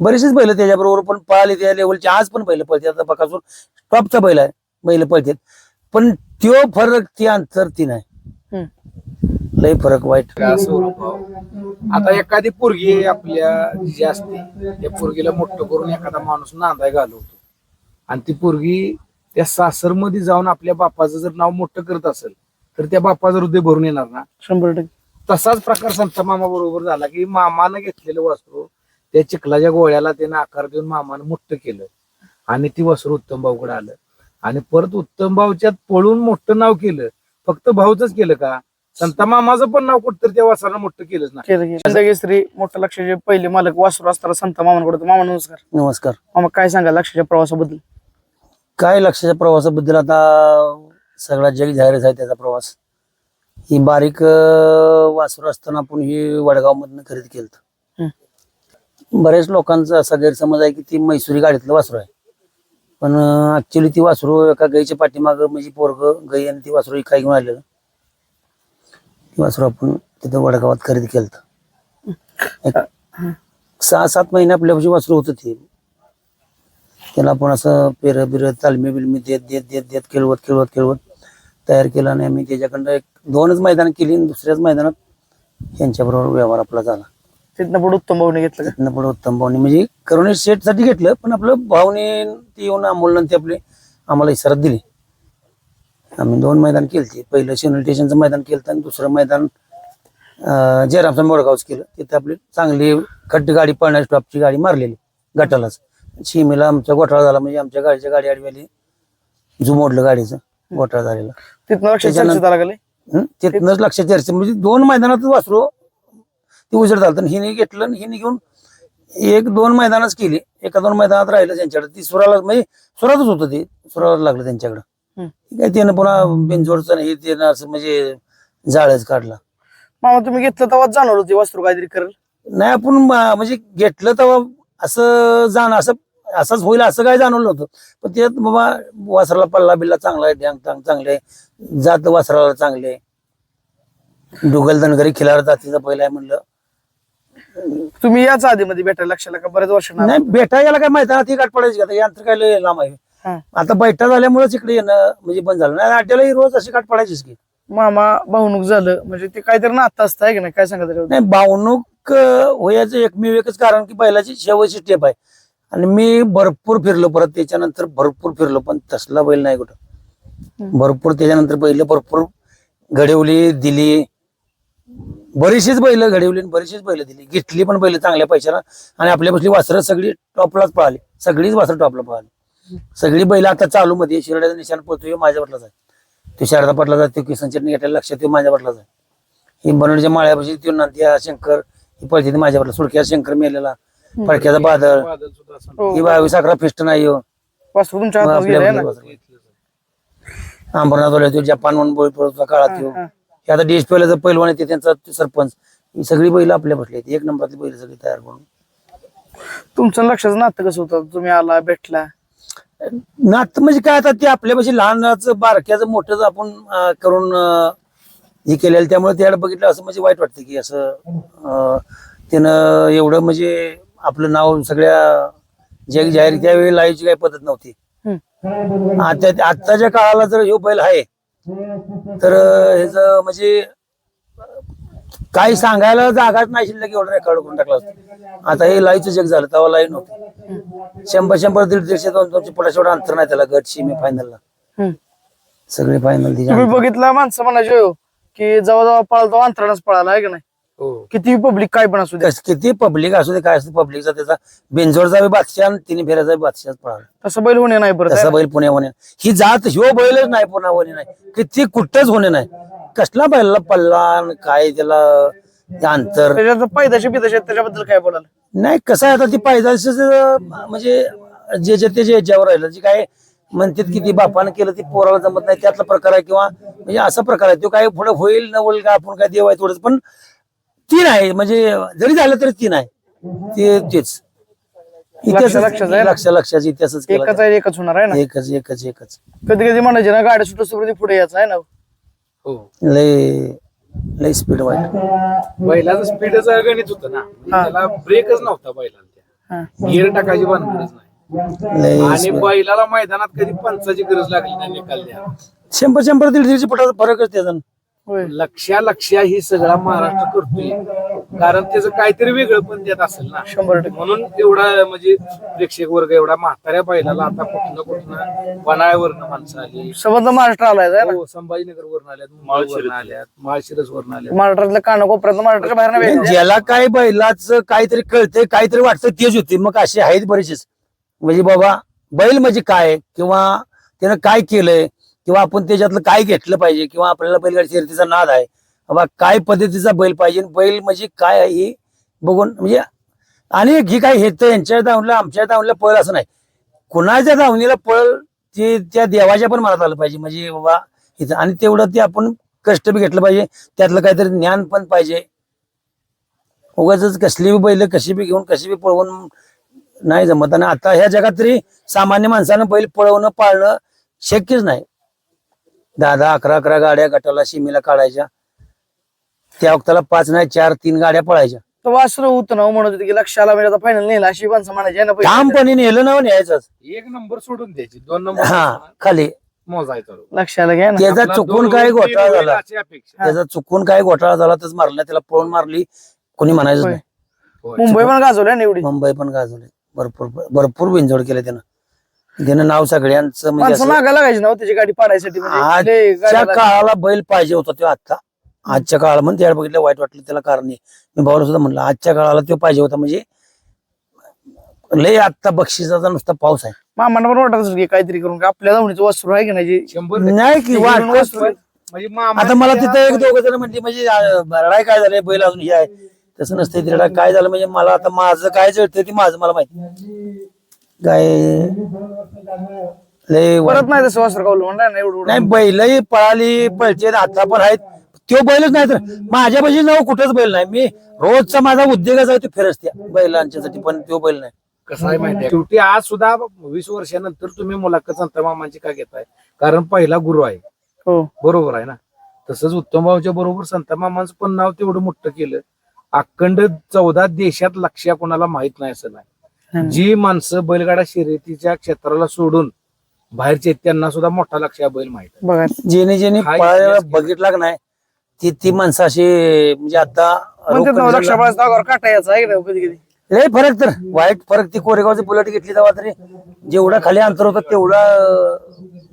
बरेचसेच बैल त्याच्याबरोबर पण पळाले त्या लेवलचे आज पण बैल पळतात. आता बकासूर टॉपचा बैल आहे. बैल पळतात. पण त्यो फरक ती अंतर ती नाही. लय फरक वाईट. आता एखादी पोरगी आपल्या जी असते त्या पोरगीला मोठं करून एखादा माणूस नांदाय घालवतो. आणि ती पोरगी त्या सासरमध्ये जाऊन आपल्या बापाचं जर नाव मोठं करत असेल तर त्या बापाचं हृदय भरून येणार ना? शंभर टक्के. तसाच प्रकार संत मामा बरोबर झाला की मामानं घेतलेलं वासरू त्या चिखलाच्या गोळ्याला त्यानं आकार देऊन मामानं मोठं केलं. आणि ती वासरू उत्तम भाऊकडे आलं. आणि परत उत्तम भाऊच्यात पळून मोठं नाव केलं. फक्त भाऊच केलं का? संत मामाचं पण नाव कुठतरी त्या वासरानं मोठं केलंच ना केलं केलं. केसरी मोठ्या लक्षाचे पहिले मालक वासरू असताना संत मामांकडे. मामा नमस्कार. नमस्कार. मामा काय सांगा लक्षाच्या प्रवासाबद्दल? काय लक्षाच्या प्रवासाबद्दल? आता सगळा जग जाहीरच आहे त्याचा प्रवास. ही बारीक वासरू असताना आपण ही वडगाव मधनं खरेदी केलं बऱ्याच लोकांचा असा गैरसमज आहे की ती मैसुरी गाडीतलं वासरू आहे. पण ऍक्च्युली ती वासरू एका गाईच्या पाठीमाग म्हणजे पोरग गाई आणि ती वासरू काय घेऊन आलेलं. ती वासरू आपण तिथं वडगावात खरेदी केलं सहा सात महिने आपल्यापाशी वासरू होतं ते. त्याला आपण असं पेर बिर तालमी बिलमी देत देत देत देत खेळवत खेळवत खेळवत तयार केला आणि आम्ही त्याच्याकडनं एक दोनच मैदान केली आणि दुसऱ्याच मैदानात यांच्याबरोबर व्यवहार आपला झाला. तिथनं पुढे उत्तम भाऊने घेतलं तिथनं पुढे उत्तम भावने म्हणजे करोने साठी घेतलं पण आपलं भावने ती येऊन अमोलनं ते आपले आम्हाला इशारात दिली. आम्ही दोन मैदान केलते पहिलं शेनल स्टेशनचं मैदान केलं आणि दुसरं मैदान अं, जयरामचं मोडगावच केलं. तिथे आपली चांगली खड्ड गाडी पळणारी स्टॉपची गाडी मारलेली गटालाच. शिमेला आमचा घोटाळा झाला म्हणजे आमच्या गाडीच्या गाडी आडवी झुमोडलं गाडीचं घोटाळा झालेला. तिथनं त्याच्यानंतर- हं? तिथनंच लक्षात म्हणजे दोन मैदानात वासरू ती उजड झालं आणि हिने घेतलं आणि हिने घेऊन एक दोन मैदानच केली. एका दोन मैदानात राहिलं त्यांच्याकडे. ती सुराला म्हणजे सुरातच होतं ते. सुराला लागलं त्यांच्याकडं. हं. काय त्यानं पुन्हा बिनजोडचं नाही त्यानं असं म्हणजे जाळच काढला. मामा तुम्ही घेतलं तेव्हा जाणवलं होती वासरू काहीतरी करेल? नाही आपण म्हणजे घेतलं तेव्हा असं जाणं असं असंच होईल असं काय जाणवलं नव्हतं. पण त्यात बाबा वासराला पल्ला बिल्ला चांगला आहे ढ्यांग चांग चांगले जात वासराला चांगले डुगल दनगरी खिलार जातीचा पहिला आहे म्हणलं. तुम्ही याच आधीमध्ये भेटायला लक्षाला का? बरेच वर्ष नाही बेटा याला काय माहिती ती गाठ पडायची का यंत्र काय लय लांब आहे. हा. आता बैठा झाल्यामुळेच इकडे येणं म्हणजे बंद झालं. नाही अड्ड्यालाही रोज अशी गाठ पडायचीच की. मामा भावणूक झालं म्हणजे ते काहीतरी नातं असतं आहे की नाही? काय सांगा त्याच्याबद्दल? नाही भावणूक होयाचं एकमेव एकच कारण की बैलाची शेवटची स्टेप आहे. आणि मी भरपूर फिरलो परत त्याच्यानंतर भरपूर फिरलो पण तसला बैल नाही कुठं. भरपूर त्याच्यानंतर बैल भरपूर घडवली दिली. बरीचशीच बैल घडवली आणि बरीचशीच बैल दिली. घेतली पण बैल चांगल्या पैशाला आणि आपल्या बसली वासरं सगळी टॉपलाच पळाली. सगळीच वासरं टॉपला पळाली. सगळी बैल आता चालू मध्ये शिरड्याचा निशाण पळतोय माझ्या पटलाच आहे. तो शारदा पटला जातो किसन चटणी घेतलेला लक्षात तो माझ्या पटलाच आहे. ही बनवडीच्या माळ्यापाशी तो नंदिया शंकर ही पळते ती माझ्या पटला सुडक्या शंकर मेलेला. फडक्याचा बादल. हो. ही बावीस अकरा फिस्ट नाही हो. अंबरनाथ तो जपान म्हणून काळात तो हा. हे आता डीएसपीला पैलवान येते त्यांचा सरपंच. ही सगळी बैल आपल्या बसली एक नंबरातली बैल सगळी तयार करून. तुमचं लक्षाचं नातं कसं होतं? तुम्ही आला भेटला. नात म्हणजे काय आता ते आपल्यापाशी लहानाचं बारक्याचं मोठं आपण अं, करून अं, हे केलेलं. त्यामुळे त्याला बघितलं असं म्हणजे वाईट वाटतं की असं अं, त्यानं एवढं म्हणजे आपलं नाव सगळ्या जग जाहीर त्यावेळी लावायची काही पद्धत नव्हती. हम्म. आता आत्ताच्या काळाला जर ह्यो बैल आहे तर ह्याच म्हणजे काही सांगायला जागाच नाही शिल्लक एवढं रेकॉर्ड करून टाकला असतं. आता हे लाईचं जग झालं तेव्हा लाई नव्हतं. शंभर शंभर दीड दीडशे दोन दोनशे फुटाच्या एवढं अंतर नाही त्याला गट शिमी फायनलला. सगळे फायनल तुम्ही बघितलं माणसं म्हणायचे हो की जेव्हा पळाला अंतरानच पळाला आहे की नाही? किती पब्लिक काय पण असू दे. किती पब्लिक असू दे काय असू पब्लिकचा त्याचा बेंजोरचा बी बादशाह आणि तिने फेऱ्याचा बादशाह पळाला. तसं बैल होणे नाही परत तसा बैल पुण्या होणे ही जात ह्यो बैलच नाही पुन्हा होणे नाही. किती कुठंच होणे नाही. कसला बैलला पल्ला आणि काय त्याला ते अंतर? त्याच्यात पिदाशी आहेत, त्याच्याबद्दल काय बोलाल? नाही कसं आहे आता ती पायदास म्हणजे जे जे त्याच्या याच्यावर राहिलं जे काय म्हणतात की ती बापानं केलं ती पोराला जमत नाही त्यातला प्रकार आहे किंवा म्हणजे असा प्रकार आहे तो काय पुढे होईल न होईल का आपण काय देव आहे पण तीन आहे. म्हणजे जरी झालं तरी तीन आहे. ते तेच. लक्ष- लक्षाचं आहे ना? लक्ष लक्षाची इतिहासच केला एकच आहे एकच होणार आहे ना? एकच एकच एकच. कधी कधी म्हणायचे ना गाडी सुटत पुढे यायचं आहे ना? हो. लय लय स्पीड वाईट बैलाचं स्पीडच गणित होतं ना. त्याला ब्रेकच नव्हता बैलाला हा. गिर टाकायची नाही. लय आणि बैलाला मैदानात कधी पंचाची गरज लागली नाही निकाल शंभर शंभर दीड दीडशे फुटाचा फरकच त्याचा. होय. लक्ष्या लक्ष्या ही सगळा महाराष्ट्र करतोय. कारण त्याचं काहीतरी वेगळं पण देत असेल ना. शंभर टक्के. म्हणून एवढा म्हणजे प्रेक्षक वर्ग एवढा म्हाताऱ्या बैलाला आता कुठनं कुठनं वनाळ्यावरनं माणसं आली. सबंध महाराष्ट्र आलाय हो संभाजीनगर वरून आल्यात मुंबईवरून आल्यात माळशिरस वरून आल्यात. महाराष्ट्रातल्या कानाकोपऱ्यात महाराष्ट्राच्या बाहेर नाही वेगळं. ज्याला काय बैलाच काहीतरी कळतंय काहीतरी वाटतं तेच होते. मग असे आहेत बरेचसेच म्हणजे बाबा बैल म्हणजे काय? किंवा त्यानं काय केलंय? किंवा आपण त्याच्यातलं काय घेतलं पाहिजे किंवा आपल्याला बैलगाडी शर्यतीचा नाद आहे बाबा काय पद्धतीचा बैल पाहिजे आणि बैल म्हणजे काय आहे हे बघून म्हणजे आणि ही काय हे तर यांच्या धावणीला आमच्या धावणीला पळ असं नाही. कुणाच्या धावणीला पळ ते त्या देवाच्या पण मनात आलं पाहिजे. म्हणजे बाबा इथं आणि तेवढं ते आपण कष्ट बी घेतलं पाहिजे. त्यातलं काहीतरी ज्ञान पण पाहिजे. उगाच कसली बी बैल कशी बी घेऊन कशी बी पळवून नाही जमत. आणि आता ह्या जगात तरी सामान्य माणसानं बैल पळवणं पाळणं शक्यच नाही. दहा दहा अकरा अकरा गाड्या गटाला शिमीला काढायच्या. त्या वक्ताला पाच नाही चार तीन गाड्या पळायच्या. तर वासरू होतं ना म्हणत होते की लक्षाला म्हणजे आता फायनल नेला अशी माणसं म्हणायची ना पहिले. ठामपणे नेलं ना न्यायचं एक नंबर सोडून द्यायची दोन हा नंबर खाली. मोजायचा लक्षाला घ्या ना. त्याचा आपला चुकून दोन काय घोटाळा होईल झाला? अशी अपेक्षा. त्याचा चुकून काय घोटाळा झाला तर मारला त्याला पळून मारली कोणी म्हणायचं होय. नाही. होय. मुंबई पण गाजवल्या ना एवढी? मुंबई पण गाजवले. भरपूर भरपूर बिनजोड केले त्यानं. त्यानं नाव सगळ्यांचं म्हणजे माणसं असं- मागा लागायची ना हो त्याची गाडी पाडायसाठी म्हणजे? आजच्या काळाला बैल पाहिजे होता तो आता आजच्या काळाला म्हणून त्याला बघितलं वाईट वाटलं त्याला कारण नाही. मी भाऊला सुद्धा म्हणलं आजच्या काळाला तो पाहिजे होता म्हणजे लय आता बक्षिसाचा नुसता पाऊस आहे. मामांना पण वाटत असेल की काहीतरी करून की आपल्या जवळचं वासरू आहे की नाही जे- शंभर टक्के. नाही की वस्तू- म्हणजे मामा आता मला तिथं एक दोघं जण म्हणजे म्हणजे आ, रडाय काय झालंय? बैल अजून हे आहे. तसं नसतं तिरडा काय झालं? म्हणजे मला आता माझं काय जळतं ते माझं मला माहिती काय? लय. परत नाही तसं वासरू कावलं म्हणलं ना एवढं नाही एवढं बैलही पळाली पळते आता पण आहेत. तो बैलच नाही तर माझ्या पाशी नाव कुठंच बैल नाही. मी रोजचा माझा उद्योगच आहे तो फिरसत्या बैलांच्यासाठी पण तो बैल नाही. कसं आहे माहिती शेवटी आज सुद्धा वीस वर्षानंतर तुम्ही मुलाखत संत मामांची का घेताय? कारण पहिला गुरु आहे. हो. बरोबर आहे ना? तसंच उत्तम भाऊच्या बरोबर संत मामांचं पण नाव तेवढं मोठं केलं. अखंड चौदा देशात लक्ष्या कोणाला माहीत नाही असं नाही. जी माणसं बैलगाडा शर्यतीच्या क्षेत्राला सोडून बाहेरचे त्यांना सुद्धा मोठा लक्ष्या बैल माहीत. बघा जेणे जेणे हा पळायला इतिहास केला. बघितला का नाही ती ती माणसं अशी म्हणजे आता म्हणतात ना लक्ष काटा यायचा आहे का कधी कधी लय फरक तर. वाईट फरक ती कोरेगावची बुलेट घेतली तेव्हा तरी जेवढा खाली अंतर होतं तेवढा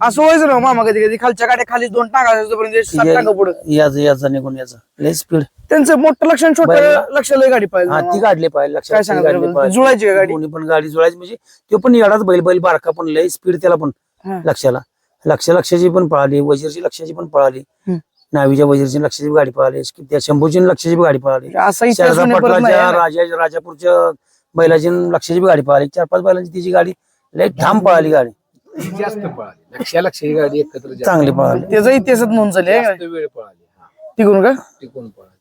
असं व्हायचं ना मामा कधी कधी. खालच्या गाड्या खाली दोन टाका पर्यंत पुढे. याच याचा निघून याचा. लय स्पीड त्यांचं मोठं लक्षण छोटं लक्ष लय गाडी हा पाहिजे ती काढली पाहिजे. काय लक्षात सांगा. जुळायची गाडी? कोणी पण गाडी जुळायची. म्हणजे तो पण येडाच बैल बैल बारका पण लय स्पीड त्याला पण हा. लक्षाला. लक्ष लक्षाची पण पळाली वजीरची लक्षाची पण पळाली. नावीच्या वजीरची लक्षाची गाडी पळाली त्या शंभूची लक्षाची गाडी पळाली. असा इतिहास शारदा कोणी परत नाही पटलाच्या आहे ना. राजा राजापूरच्या बैलाची लक्षाची गाडी पळाली. चार पाच बैलांची तिची गाडी लय ठाम पळाली गाडी. ती जास्त पळाली. लक्ष्याची गाडी एकत्र जास्त- चांगली पळाली. त्याचा इतिहासात नोंद झाली आहे का जास्त वेळ पळाली हा, तिकडून का? टिकून पळाली.